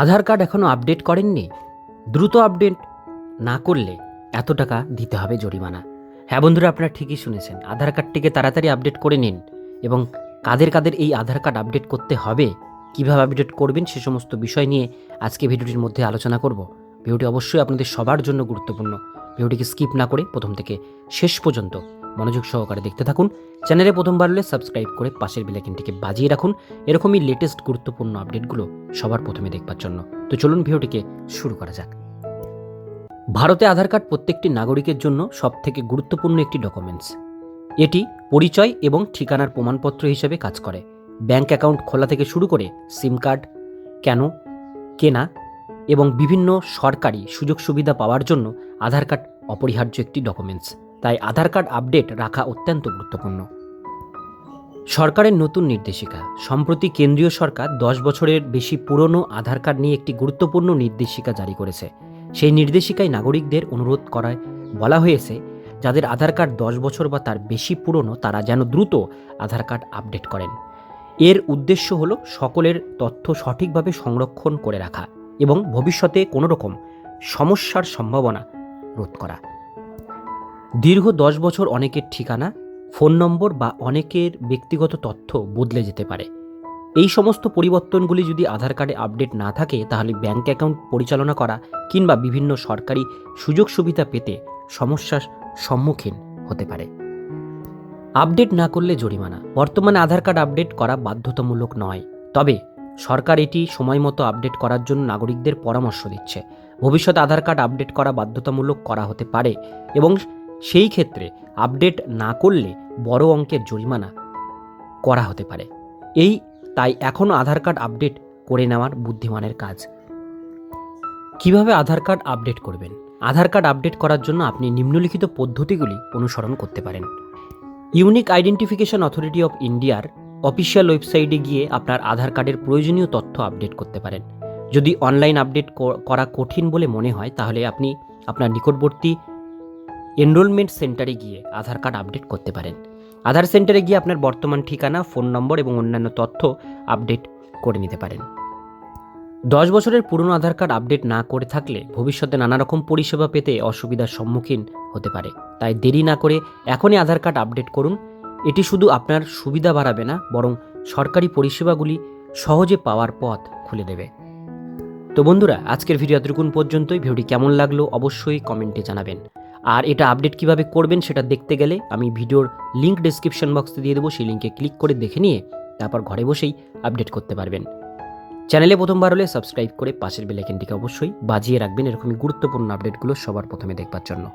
আধার card এখনও update করেননি। দ্রুত আপডেট না করলে এত টাকা দিতে হবে জরিমানা। হ্যাঁ বন্ধুরা, আপনারা ঠিকই শুনেছেন। আধার কার্ডটিকে তাড়াতাড়ি আপডেট করে নিন এবং কাদের কাদের এই আধার কার্ড আপডেট করতে হবে, কীভাবে আপডেট করবেন সে সমস্ত বিষয় নিয়ে আজকে ভিডিওটির মধ্যে আলোচনা করব। ভিডিওটি অবশ্যই আপনাদের সবার জন্য গুরুত্বপূর্ণ। ভিডিওটিকে স্কিপ না করে প্রথম থেকে শেষ পর্যন্ত মনোযোগ সহকারে দেখতে থাকুন। চ্যানেলে প্রথমবার হলে সাবস্ক্রাইব করে পাশের বেলাইকিনটিকে বাজিয়ে রাখুন। এরকমই লেটেস্ট গুরুত্বপূর্ণ আপডেটগুলো সবার প্রথমে দেখবার জন্য। তো চলুন ভিডিওটিকে শুরু করা যাক। ভারতে আধার কার্ড প্রত্যেকটি নাগরিকের জন্য সবথেকে গুরুত্বপূর্ণ একটি ডকুমেন্টস এটি পরিচয় এবং ঠিকানার প্রমাণপত্র হিসেবে কাজ করে। ব্যাংক অ্যাকাউন্ট খোলা থেকে শুরু করে সিম কার্ড, কেন, কেনা এবং বিভিন্ন সরকারি সুযোগ সুবিধা পাওয়ার জন্য আধার কার্ড অপরিহার্য একটি ডকুমেন্টস তাই আধার কার্ড আপডেট রাখা অত্যন্ত গুরুত্বপূর্ণ। সরকারের নতুন নির্দেশিকা, সম্প্রতি কেন্দ্রীয় সরকার দশ বছরের বেশি পুরনো আধার কার্ড নিয়ে একটি গুরুত্বপূর্ণ নির্দেশিকা জারি করেছে। সেই নির্দেশিকায় নাগরিকদের অনুরোধ করায় বলা হয়েছে, যাদের আধার কার্ড দশ বছর বা তার বেশি পুরনো, তারা যেন দ্রুত আধার কার্ড আপডেট করেন। এর উদ্দেশ্য হল সকলের তথ্য সঠিকভাবে সংরক্ষণ করে রাখা এবং ভবিষ্যতে কোনো রকম সমস্যার সম্ভাবনা রোধ করা। দীর্ঘ দশ বছর অনেকের ঠিকানা, ফোন নম্বর বা অনেকের ব্যক্তিগত তথ্য বদলে যেতে পারে। এই সমস্ত পরিবর্তনগুলি যদি আধার কার্ডে আপডেট না থাকে, তাহলে ব্যাংক অ্যাকাউন্ট পরিচালনা করা কিংবা বিভিন্ন সরকারি সুযোগ সুবিধা পেতে সমস্যার সম্মুখীন হতে পারে। আপডেট না করলে জরিমানা। বর্তমানে আধার কার্ড আপডেট করা বাধ্যতামূলক নয়। তবে সরকার এটি সময় মতো আপডেট করার জন্য নাগরিকদের পরামর্শ দিচ্ছে। ভবিষ্যতে আধার কার্ড আপডেট করা বাধ্যতামূলক করা হতে পারে এবং সেই ক্ষেত্রে আপডেট না করলে বড় অঙ্কের জরিমানা করা হতে পারে। এই, তাই এখনও আধার কার্ড আপডেট করে নেওয়ার বুদ্ধিমানের কাজ। কীভাবে আধার কার্ড আপডেট করবেন? আধার কার্ড আপডেট করার জন্য আপনি নিম্নলিখিত পদ্ধতিগুলি অনুসরণ করতে পারেন। ইউনিক আইডেন্টিফিকেশন অথরিটি অফ ইন্ডিয়ার অফিসিয়াল ওয়েবসাইটে গিয়ে আপনার আধার কার্ডের প্রয়োজনীয় তথ্য আপডেট করতে পারেন। যদি অনলাইন আপডেট করা কঠিন বলে মনে হয়, তাহলে আপনি আপনার নিকটবর্তী এনরোলমেন্ট সেন্টারে গিয়ে আধার কার্ড আপডেট করতে পারেন। আধার সেন্টারে গিয়ে আপনার বর্তমান ঠিকানা ফোন নম্বর এবং অন্যান্য তথ্য আপডেট করে নিতে পারেন। দশ বছরের পুরনো আধার কার্ড আপডেট না করে থাকলে ভবিষ্যতে নানা রকম পরিষেবা পেতে অসুবিধার সম্মুখীন হতে পারে। তাই দেরি না করে এখনই আধার কার্ড আপডেট করুন। এটি শুধু আপনার সুবিধা বাড়াবে না, বরং সরকারি পরিষেবাগুলি সহজে পাওয়ার পথ খুলে দেবে। তো বন্ধুরা, আজকের ভিডিও এতটুকুন পর্যন্তই। ভিডিওটি কেমন লাগল অবশ্যই কমেন্টে জানাবেন। আর এটা আপডেট কীভাবে করবেন সেটা দেখতে গেলে আমি ভিডিওর লিঙ্ক ডিসক্রিপশন বক্সে দিয়ে দেবো, সেই লিঙ্কে ক্লিক করে দেখে নিয়ে তারপর ঘরে বসেই আপডেট করতে পারবেন। চ্যানেলে প্রথমবার হলে সাবস্ক্রাইব করে পাশের বেলাইকেনটিকে অবশ্যই বাজিয়ে রাখবেন এরকমই গুরুত্বপূর্ণ আপডেটগুলো সবার প্রথমে দেখবার জন্য।